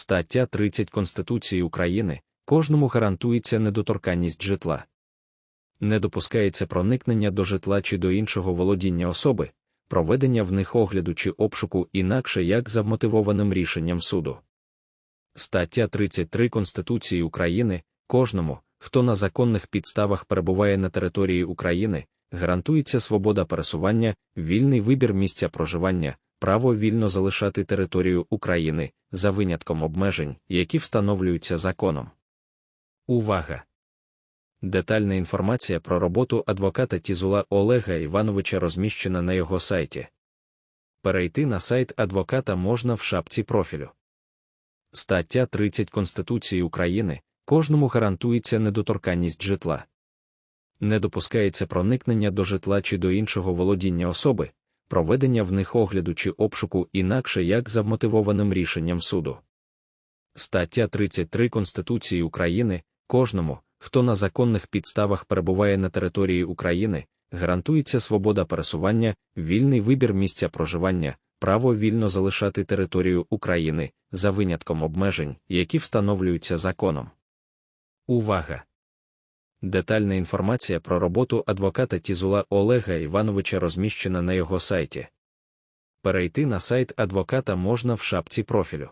Стаття 30 Конституції України кожному гарантується недоторканність житла. Не допускається проникнення до житла чи до іншого володіння особи, проведення в них огляду чи обшуку інакше як за вмотивованим рішенням суду. Стаття 33 Конституції України кожному, хто на законних підставах перебуває на території України, гарантується свобода пересування, вільний вибір місця проживання, право вільно залишати територію України за винятком обмежень, які встановлюються законом. Увага! Детальна інформація про роботу адвоката Тізула Олега Івановича розміщена на його сайті. Перейти на сайт адвоката можна в шапці профілю. Стаття 30 Конституції України кожному гарантується недоторканність житла. Не допускається проникнення до житла чи до іншого володіння особи, проведення в них огляду чи обшуку інакше як за вмотивованим рішенням суду. Стаття 33 Конституції України кожному, хто на законних підставах перебуває на території України, гарантується свобода пересування, вільний вибір місця проживання, право вільно залишати територію України за винятком обмежень, які встановлюються законом. Увага! Детальна інформація про роботу адвоката Тізула Олега Івановича розміщена на його сайті. Перейти на сайт адвоката можна в шапці профілю.